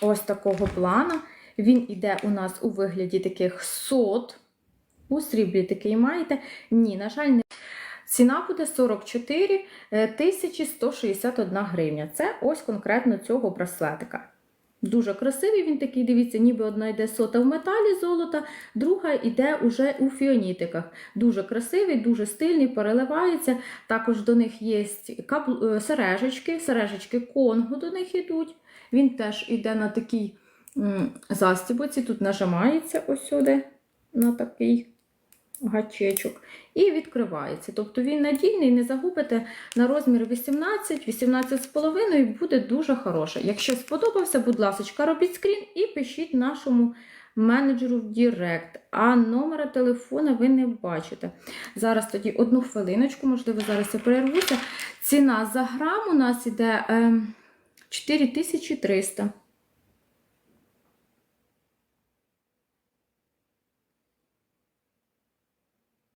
ось такого плана. Він іде у нас у вигляді таких сот. У сріблі такий маєте. Ні, на жаль, не. Ціна буде 44 е, 161 гривня. Це ось конкретно цього браслетика. Дуже красивий він такий, дивіться, ніби одна йде сота в металі золота, друга йде уже у фіонітиках. Дуже красивий, дуже стильний, переливається. Також до них є е, сережечки, сережечки Конго до них йдуть. Він теж йде на такій застібоці, тут нажимається ось сюди, на такий гачечок, і відкривається. Тобто він надійний, не загубите на розмір 18, 18,5 буде дуже хороше. Якщо сподобався, будь ласка, робіть скрін і пишіть нашому менеджеру в Дірект. А номера телефона ви не бачите. Зараз тоді одну хвилиночку, можливо, зараз я перервуся. Ціна за грам у нас іде е, 4300.